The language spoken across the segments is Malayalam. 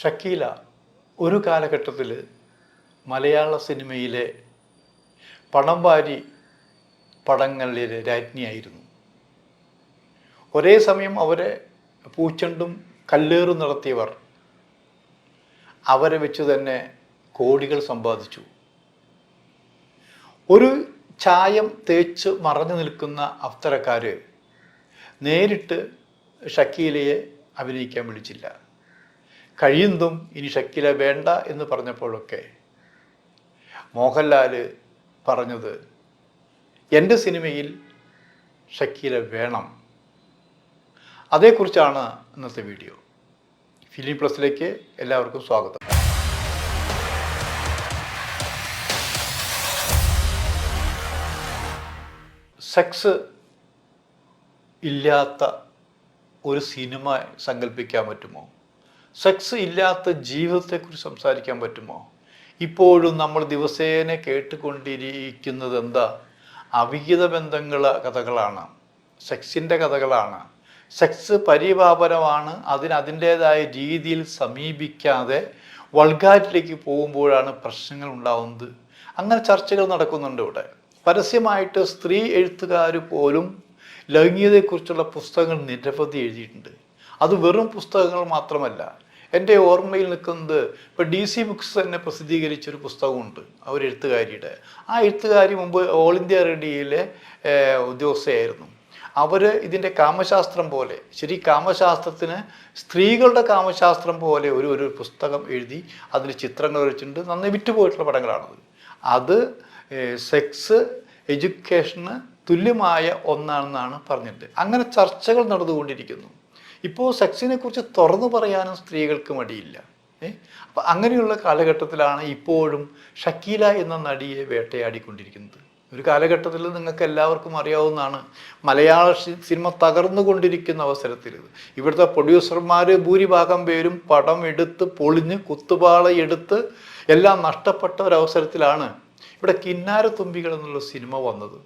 ഷക്കീല ഒരു കാലഘട്ടത്തിൽ മലയാള സിനിമയിലെ പണം വാരി പടങ്ങളിലെ രാജ്ഞിയായിരുന്നു. ഒരേ സമയം അവരെ പൂച്ചണ്ടും കല്ലേറും നടത്തിയവർ അവരെ വെച്ച് തന്നെ കോടികൾ സമ്പാദിച്ചു. ഒരു ചായം തേച്ച് മറഞ്ഞു നിൽക്കുന്ന അഫ്തരക്കാർ നേരിട്ട് ഷക്കീലയെ അഭിനയിക്കാൻ വിളിച്ചില്ല. കഴിയുന്നതും ഇനി ഷക്കില വേണ്ട എന്ന് പറഞ്ഞപ്പോഴൊക്കെ മോഹൻലാൽ പറഞ്ഞത് എന്റെ സിനിമയിൽ ഷക്കീല വേണം. അതേക്കുറിച്ചാണ് ഇന്നത്തെ വീഡിയോ. ഫിലിം പ്ലസിലേക്ക് എല്ലാവർക്കും സ്വാഗതം. സെക്സ് ഇല്ലാത്ത ഒരു സിനിമ സങ്കല്പിക്കാൻ പറ്റുമോ? സെക്സ് ഇല്ലാത്ത ജീവിതത്തെക്കുറിച്ച് സംസാരിക്കാൻ പറ്റുമോ? ഇപ്പോഴും നമ്മൾ ദിവസേന കേട്ടുകൊണ്ടിരിക്കുന്നത് എന്താ അവിഹിത ബന്ധങ്ങൾ കഥകളാണ്. സെക്സിന്റെ കഥകളാണ്. സെക്സ് പരിപാപനമാണ്. അതിന് അതിന്റേതായ രീതിയിൽ സമീപിക്കാതെ വൾഗാറ്റിലേക്ക് പോകുമ്പോഴാണ് പ്രശ്നങ്ങൾ ഉണ്ടാവുന്നത്. അങ്ങനെ ചർച്ചകൾ നടക്കുന്നുണ്ട് ഇവിടെ. പരസ്യമായിട്ട് സ്ത്രീ എഴുത്തുകാർ പോലും ലൈംഗികതയെക്കുറിച്ചുള്ള പുസ്തകങ്ങൾ നിരവധി എഴുതിയിട്ടുണ്ട്. അത് വെറും പുസ്തകങ്ങൾ മാത്രമല്ല. എന്റെ ഓർമ്മയിൽ നിൽക്കുന്നത് ഇപ്പോൾ ഡി സി ബുക്സ് തന്നെ പ്രസിദ്ധീകരിച്ചൊരു പുസ്തകമുണ്ട് ആ ഒരു എഴുത്തുകാരിയുടെ. ആ എഴുത്തുകാരി മുമ്പ് ഓൾ ഇന്ത്യ റേഡിയോയിലെ ഉദ്യോഗസ്ഥയായിരുന്നു. അവർ ഇതിന്റെ കാമശാസ്ത്രം പോലെ ശരി കാമശാസ്ത്രത്തിന് സ്ത്രീകളുടെ കാമശാസ്ത്രം പോലെ ഒരു ഒരു പുസ്തകം എഴുതി അതിൽ ചിത്രങ്ങൾ വരച്ചിട്ടുണ്ട്. നന്നായി വിറ്റുപോയിട്ടുള്ള പടങ്ങളാണത്. അത് സെക്സ് എഡ്യൂക്കേഷന് തുല്യമായ ഒന്നാണെന്നാണ് പറഞ്ഞിട്ട് അങ്ങനെ ചർച്ചകൾ നടന്നുകൊണ്ടിരിക്കുന്നു. ഇപ്പോൾ സെക്സിനെ കുറിച്ച് തുറന്നു പറയാനും സ്ത്രീകൾക്ക് മടിയില്ല. ഏ? അപ്പം അങ്ങനെയുള്ള കാലഘട്ടത്തിലാണ് ഇപ്പോഴും ഷക്കീല എന്ന നടിയെ വേട്ടയാടിക്കൊണ്ടിരിക്കുന്നത്. ഒരു കാലഘട്ടത്തിൽ നിങ്ങൾക്ക് എല്ലാവർക്കും അറിയാവുന്നതാണ് മലയാള സിനിമ തകർന്നുകൊണ്ടിരിക്കുന്ന അവസരത്തിൽ. ഇവിടുത്തെ പ്രൊഡ്യൂസർമാർ ഭൂരിഭാഗം പേരും പടം എടുത്ത് പൊളിഞ്ഞ് കുത്തുപാള എടുത്ത് എല്ലാം നഷ്ടപ്പെട്ട ഒരവസരത്തിലാണ് ഇവിടെ കിന്നാര തുമ്പികൾ എന്നുള്ള സിനിമ വന്നത്.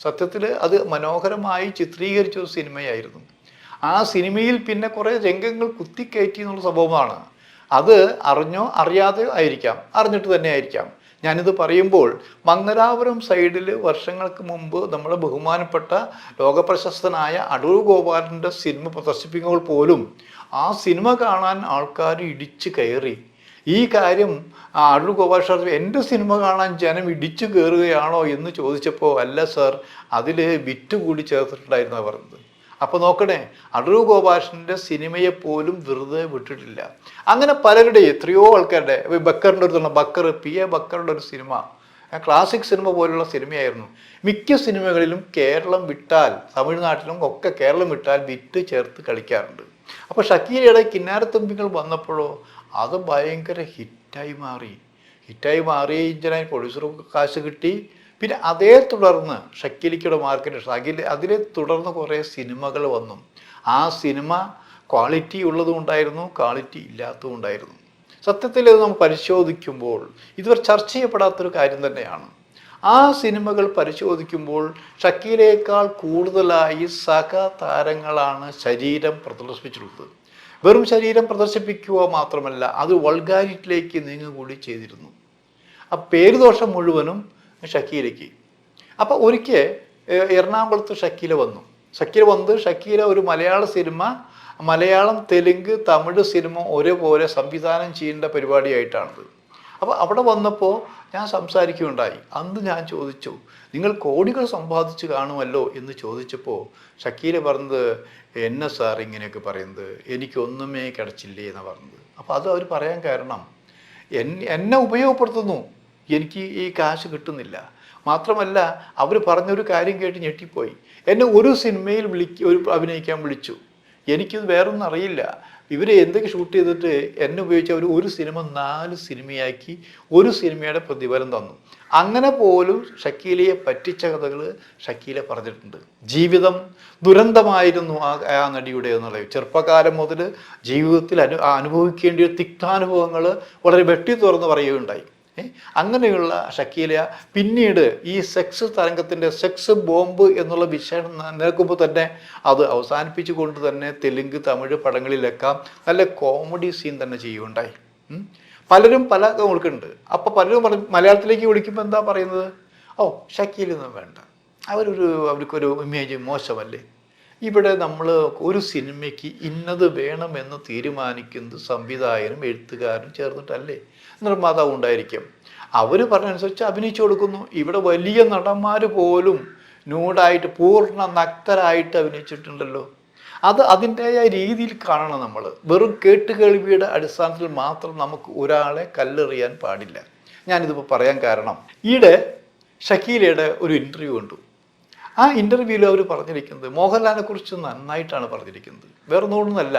സത്യത്തിൽ അത് മനോഹരമായി ചിത്രീകരിച്ച ഒരു സിനിമയായിരുന്നു. ആ സിനിമയിൽ പിന്നെ കുറേ രംഗങ്ങൾ കുത്തിക്കയറ്റി എന്നുള്ള സംഭവമാണ്. അത് അറിഞ്ഞോ അറിയാതെയോ ആയിരിക്കാം. അറിഞ്ഞിട്ട് തന്നെ ആയിരിക്കാം. ഞാനിത് പറയുമ്പോൾ മംഗലാപുരം സൈഡിൽ വർഷങ്ങൾക്ക് മുമ്പ് നമ്മുടെ ബഹുമാനപ്പെട്ട ലോകപ്രശസ്തനായ അടൂർ ഗോപാലന്റെ സിനിമ പ്രദർശിപ്പിക്കുമ്പോൾ പോലും ആ സിനിമ കാണാൻ ആൾക്കാർ ഇടിച്ച് കയറി. ഈ കാര്യം അടൂർ ഗോപാൽ സാർ എന്റെ സിനിമ കാണാൻ ജനം ഇടിച്ചു കയറുകയാണോ? എന്ന് ചോദിച്ചപ്പോൾ അല്ല സാർ അതിൽ വിറ്റ് കൂടി ചേർത്തിട്ടുണ്ടായിരുന്നു പറഞ്ഞത്. അപ്പോൾ നോക്കണേ അടൂർ ഗോപാലന്റെ സിനിമയെ പോലും വെറുതെ വിട്ടിട്ടില്ല. അങ്ങനെ പലരുടെ എത്രയോ ആൾക്കാരുടെ ബക്കറിന്റെ ഒരു ബക്കർ പി എ ബക്കറുടെ ഒരു സിനിമ ക്ലാസിക് സിനിമ പോലുള്ള സിനിമയായിരുന്നു. മിക്ക സിനിമകളിലും കേരളം വിട്ടാൽ തമിഴ്നാട്ടിലും ഒക്കെ കേരളം വിട്ടാൽ വിറ്റ് ചേർത്ത് കളിക്കാറുണ്ട്. അപ്പോൾ ഷക്കീലയുടെ കിന്നാരത്തുമ്പികൾ വന്നപ്പോഴോ അത് ഭയങ്കര ഹിറ്റായി മാറി. ഹിറ്റായി മാറി ഇഞ്ചനായി പ്രൊഡ്യൂസർ കാശ് കിട്ടി. പിന്നെ അതേ തുടർന്ന് ഷക്കിലിക്കയുടെ മാർക്കറ്റ് ഷകിൽ അതിലെ തുടർന്ന് കുറേ സിനിമകൾ വന്നു. ആ സിനിമ ക്വാളിറ്റി ഉള്ളതും ഉണ്ടായിരുന്നു ക്വാളിറ്റി ഇല്ലാത്തതും ഉണ്ടായിരുന്നു സത്യത്തിൽ ഇത് നമ്മൾ പരിശോധിക്കുമ്പോൾ ഇതുവരെ ചർച്ച ചെയ്യപ്പെടാത്തൊരു കാര്യം തന്നെയാണ്. ആ സിനിമകൾ പരിശോധിക്കുമ്പോൾ ഷക്കീലേക്കാൾ കൂടുതലായി സഹ താരങ്ങളാണ് ശരീരം പ്രദർശിപ്പിച്ചിട്ടുള്ളത്. വെറും ശരീരം പ്രദർശിപ്പിക്കുക മാത്രമല്ല അത് വൾഗാരിറ്റിലേക്ക് നീങ്ങുകൂടി ചെയ്തിരുന്നു. ആ പേരുദോഷം മുഴുവനും ഷക്കീലയ്ക്ക്. അപ്പോൾ ഒരിക്കൽ എറണാകുളത്ത് ഷക്കീല വന്നു. ഷക്കീല വന്ന് ഷക്കീല ഒരു മലയാള സിനിമ മലയാളം തെലുങ്ക് തമിഴ് സിനിമ ഒരേപോലെ സംവിധാനം ചെയ്യേണ്ട പരിപാടിയായിട്ടാണത്. അപ്പോൾ അവിടെ വന്നപ്പോൾ ഞാൻ സംസാരിക്കുകയുണ്ടായി. അന്ന് ഞാൻ ചോദിച്ചു നിങ്ങൾ കോടികൾ സമ്പാദിച്ചു കാണുമല്ലോ? എന്ന് ചോദിച്ചപ്പോൾ ഷക്കീല പറഞ്ഞത് എന്നെ സാർ ഇങ്ങനെയൊക്കെ പറയുന്നത്? എനിക്കൊന്നുമേ കിടച്ചില്ലേ എന്ന് പറഞ്ഞത്. അപ്പോൾ അത് അവർ പറയാൻ കാരണം എന്നെ ഉപയോഗപ്പെടുത്തുന്നു. എനിക്ക് ഈ കാശ് കിട്ടുന്നില്ല. മാത്രമല്ല അവർ പറഞ്ഞൊരു കാര്യം കേട്ട് ഞെട്ടിപ്പോയി. എന്നെ ഒരു സിനിമയിൽ വിളിക്ക ഒരു അഭിനയിക്കാൻ വിളിച്ചു. എനിക്കിത് വേറൊന്നും അറിയില്ല. ഇവർ എന്തൊക്കെ ഷൂട്ട് ചെയ്തിട്ട് എന്നെ ഉപയോഗിച്ച് അവർ ഒരു സിനിമ നാല് സിനിമയാക്കി ഒരു സിനിമയുടെ പ്രതിഫലം തന്നു. അങ്ങനെ പോലും ഷക്കീലയെ പറ്റിച്ച കഥകൾ ഷക്കീല പറഞ്ഞിട്ടുണ്ട്. ജീവിതം ദുരന്തമായിരുന്നു ആ ആ നടിയുടെ എന്നുള്ളത് ചെറുപ്പകാലം മുതൽ ജീവിതത്തിൽ അനു അനുഭവിക്കേണ്ടിയ തിക്താനുഭവങ്ങൾ വളരെ വെട്ടി തുറന്ന് പറയുകയുണ്ടായി? അങ്ങനെയുള്ള ഷക്കീല പിന്നീട് ഈ സെക്സ് തരംഗത്തിന്റെ സെക്സ് ബോംബ് എന്നുള്ള വിശേഷം നിൽക്കുമ്പോൾ തന്നെ അത് അവസാനിപ്പിച്ചു കൊണ്ട് തന്നെ തെലുങ്ക് തമിഴ് പടങ്ങളിലൊക്കെ നല്ല കോമഡി സീൻ തന്നെ ചെയ്യുകയുണ്ടായി. പലരും പല കൊടുക്കുന്നുണ്ട് അപ്പോൾ പലരും പറയും മലയാളത്തിലേക്ക് വിളിക്കുമ്പോൾ എന്താ പറയുന്നത്? ഓ ഷക്കീലൊന്നും വേണ്ട. അവരൊരു അവർക്കൊരു ഇമേജ് മോശമല്ലേ? ഇവിടെ നമ്മൾ ഒരു സിനിമയ്ക്ക് ഇന്നത് വേണമെന്ന് തീരുമാനിക്കുന്നത് സംവിധായകനും എഴുത്തുകാരനും ചേർന്നിട്ടല്ലേ? നിർമ്മാതാവ് ഉണ്ടായിരിക്കും. അവർ പറഞ്ഞനുസരിച്ച് അഭിനയിച്ചു കൊടുക്കുന്നു. ഇവിടെ വലിയ നടന്മാർ പോലും നൂടായിട്ട് പൂർണ നക്തരായിട്ട് അഭിനയിച്ചിട്ടുണ്ടല്ലോ. അത് അതിന്റെതായ രീതിയിൽ കാണണം നമ്മൾ വെറും കേട്ടുകേൾവിയുടെ അടിസ്ഥാനത്തിൽ മാത്രം നമുക്ക് ഒരാളെ കല്ലെറിയാൻ പാടില്ല. ഞാനിതിപ്പോൾ പറയാൻ കാരണം. ഈയിടെ ഷക്കീലയുടെ ഒരു ഇന്റർവ്യൂ കണ്ടു. ആ ഇന്റർവ്യൂവിൽ അവർ പറഞ്ഞിരിക്കുന്നത് മോഹൻലാലിനെ കുറിച്ച് നന്നായിട്ടാണ് പറഞ്ഞിരിക്കുന്നത്. വേറെ ഒന്നുമല്ല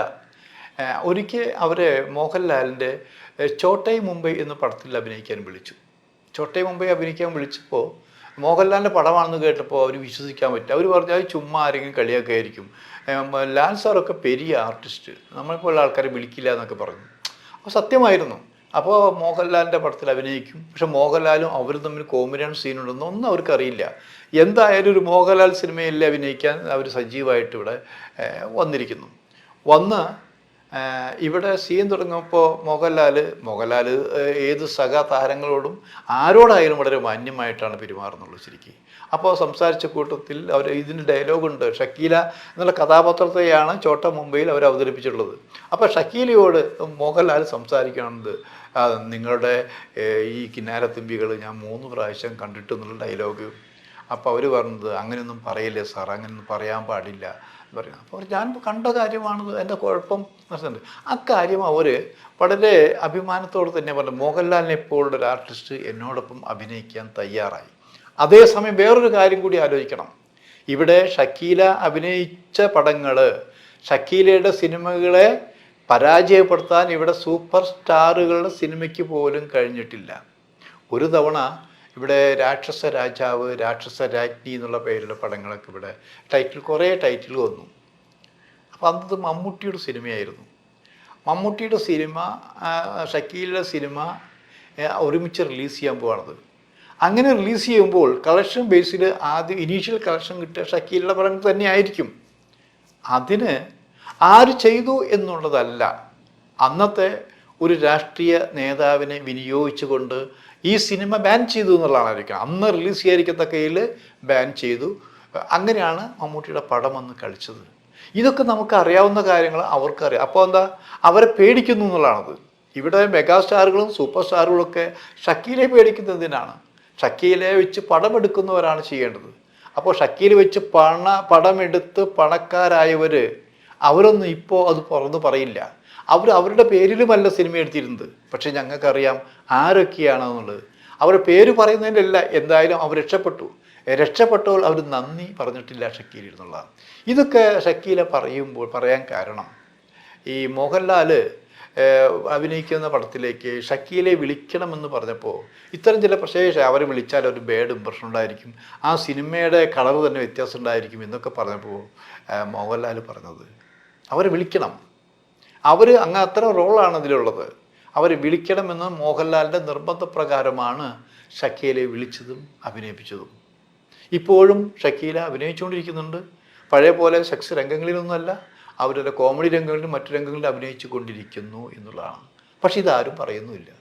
ഒരിക്കൽ അവരെ മോഹൻലാലിന്റെ ചോട്ടൈ മുംബൈ എന്ന പടത്തിൽ അഭിനയിക്കാൻ വിളിച്ചു. ചോട്ടൈ മുംബൈ അഭിനയിക്കാൻ വിളിച്ചപ്പോൾ മോഹൻലാലിന്റെ പടമാണെന്ന് കേട്ടപ്പോൾ അവർ വിശ്വസിക്കാൻ പറ്റില്ല അവർ പറഞ്ഞു ചുമ്മാ ആരെങ്കിലും കളിയൊക്കെ ആയിരിക്കും. ലാൽ സാറൊക്കെ പെരിയ ആർട്ടിസ്റ്റ് നമ്മളെപ്പോലുള്ള ആൾക്കാരെ വിളിക്കില്ല എന്നൊക്കെ പറഞ്ഞു. അപ്പോൾ സത്യമായിരുന്നു. അപ്പോൾ മോഹൻലാലിന്റെ പടത്തിൽ അഭിനയിക്കും. പക്ഷെ മോഹൻലാലും അവരും തമ്മിൽ കോമഡിയാണ് സീനുണ്ടെന്ന് ഒന്നും അവർക്കറിയില്ല. എന്തായാലും ഒരു മോഹൻലാൽ സിനിമയിൽ അഭിനയിക്കാൻ അവർ സജീവമായിട്ട് ഇവിടെ വന്നിരിക്കുന്നു. വന്ന് ഇവിടെ സീൻ തുടങ്ങുമ്പോൾ മോഹൻലാൽ മോഹൻലാൽ ഏത് സഹ താരങ്ങളോടും ആരോടായാലും വളരെ മാന്യമായിട്ടാണ് പെരുമാറുന്നുള്ളൂ ശരിക്കും. അപ്പോൾ സംസാരിച്ച കൂട്ടത്തിൽ അവർ ഇതിന് ഡയലോഗുണ്ട് ഷക്കീല എന്നുള്ള കഥാപാത്രത്തെയാണ് ചോട്ട മുംബൈയിൽ അവർ അവതരിപ്പിച്ചിട്ടുള്ളത്. അപ്പോൾ ഷക്കീലയോട് മോഹൻലാൽ സംസാരിക്കുന്നത് നിങ്ങളുടെ ഈ കിന്നാരത്തുമ്പികൾ ഞാൻ മൂന്ന് പ്രാവശ്യം കണ്ടിട്ട് എന്നുള്ള ഡയലോഗ്. അപ്പോൾ അവർ പറഞ്ഞത് അങ്ങനെയൊന്നും പറയില്ലേ സാർ അങ്ങനെയൊന്നും പറയാൻ പാടില്ല എന്ന് പറയുന്നത്. അപ്പോൾ ഞാൻ കണ്ട കാര്യമാണത് എന്റെ കുഴപ്പം മനസ്സിലുണ്ട് ആ കാര്യം അവർ വളരെ അഭിമാനത്തോടെ തന്നെ പറഞ്ഞു. മോഹൻലാലിനെ പോലുള്ള ഒരു ആർട്ടിസ്റ്റ് എന്നോടൊപ്പം അഭിനയിക്കാൻ തയ്യാറായി. അതേസമയം വേറൊരു കാര്യം കൂടി ആലോചിക്കണം. ഇവിടെ ഷക്കീല അഭിനയിച്ച പടങ്ങൾ ഷക്കീലയുടെ സിനിമകളെ പരാജയപ്പെടുത്താൻ ഇവിടെ സൂപ്പർ സ്റ്റാറുകളുടെ സിനിമയ്ക്ക് പോലും കഴിഞ്ഞിട്ടില്ല. ഒരു തവണ ഇവിടെ രാക്ഷസ രാജാവ് രാക്ഷസ രാജ്ഞി എന്നുള്ള പേരിലുള്ള പടങ്ങളൊക്കെ ഇവിടെ ടൈറ്റിൽ കുറേ ടൈറ്റിൽ വന്നു. അപ്പോൾ അന്നത് മമ്മൂട്ടിയുടെ സിനിമയായിരുന്നു. മമ്മൂട്ടിയുടെ സിനിമ ഷക്കീലിന്റെ സിനിമ ഒരുമിച്ച് റിലീസ് ചെയ്യാൻ പോവാണത്. അങ്ങനെ റിലീസ് ചെയ്യുമ്പോൾ കളക്ഷൻ ബേസിൽ ആദ്യം ഇനീഷ്യൽ കളക്ഷൻ കിട്ടിയ ഷക്കീലിന്റെ പടങ്ങൾ തന്നെ ആയിരിക്കും അതിന് ആര് ചെയ്തു എന്നുള്ളതല്ല. അന്നത്തെ ഒരു രാഷ്ട്രീയ നേതാവിനെ വിനിയോഗിച്ചുകൊണ്ട് ഈ സിനിമ ബാൻ ചെയ്തു എന്നുള്ളതാണ് ആയിരിക്കും അന്ന് റിലീസ് ചെയ്യാതിരിക്കത്തക്കയിൽ ബാൻ ചെയ്തു. അങ്ങനെയാണ് മമ്മൂട്ടിയുടെ പടം അന്ന് കളിച്ചത്. ഇതൊക്കെ നമുക്ക് അറിയാവുന്ന കാര്യങ്ങൾ അവർക്കറിയാം. അപ്പോൾ എന്താ? അവരെ പേടിക്കുന്നു എന്നുള്ളതാണത്. ഇവിടെ മെഗാസ്റ്റാറുകളും സൂപ്പർ സ്റ്റാറുകളും ഒക്കെ ഷക്കീലെ പേടിക്കുന്നതിനാണ് ഷക്കീലെ വെച്ച് പടമെടുക്കുന്നവരാണ് ചെയ്യേണ്ടത്. അപ്പോൾ ഷക്കീൽ വെച്ച് പണ പടമെടുത്ത് പണക്കാരായവർ അവരൊന്നും ഇപ്പോൾ അത് തുറന്ന് പറയില്ല. അവർ അവരുടെ പേരിലുമല്ല സിനിമ എടുത്തിരുന്നത്. പക്ഷേ ഞങ്ങൾക്കറിയാം ആരൊക്കെയാണെന്നുള്ളത്. അവരുടെ പേര് പറയുന്നതിലല്ല എന്തായാലും അവർ രക്ഷപ്പെട്ടു. രക്ഷപ്പെട്ടവൾ അവർ നന്ദി പറഞ്ഞിട്ടില്ല ഷക്കീൽ എന്നുള്ളതാണ് ഇതൊക്കെ ഷക്കീല പറയുമ്പോൾ പറയാൻ കാരണം ഈ മോഹൻലാൽ അഭിനയിക്കുന്ന പടത്തിലേക്ക് ഷക്കീലെ വിളിക്കണമെന്ന് പറഞ്ഞപ്പോൾ ഇത്തരം ചില പ്രത്യേക അവരെ വിളിച്ചാൽ ഒരു ബേഡ് ഇമ്പ്രഷൻ ഉണ്ടായിരിക്കും. ആ സിനിമയുടെ കളർ തന്നെ വ്യത്യാസം ഉണ്ടായിരിക്കും എന്നൊക്കെ പറഞ്ഞപ്പോൾ മോഹൻലാൽ പറഞ്ഞത്. അവരെ വിളിക്കണം. അവർ അങ്ങ് അത്തരം റോളാണ് അതിലുള്ളത്. അവരെ വിളിക്കണമെന്ന് മോഹൻലാലിന്റെ നിർബന്ധപ്രകാരമാണ് ഷക്കീലെ വിളിച്ചതും അഭിനയിപ്പിച്ചതും. ഇപ്പോഴും ഷക്കീല അഭിനയിച്ചുകൊണ്ടിരിക്കുന്നുണ്ട്. പഴയ പോലെ സെക്സ് രംഗങ്ങളിലൊന്നുമല്ല. അവരുടെ കോമഡി രംഗങ്ങളിലും മറ്റു രംഗങ്ങളിലും അഭിനയിച്ചു കൊണ്ടിരിക്കുന്നു എന്നുള്ളതാണ്. പക്ഷെ ഇതാരും പറയുന്നുമില്ല.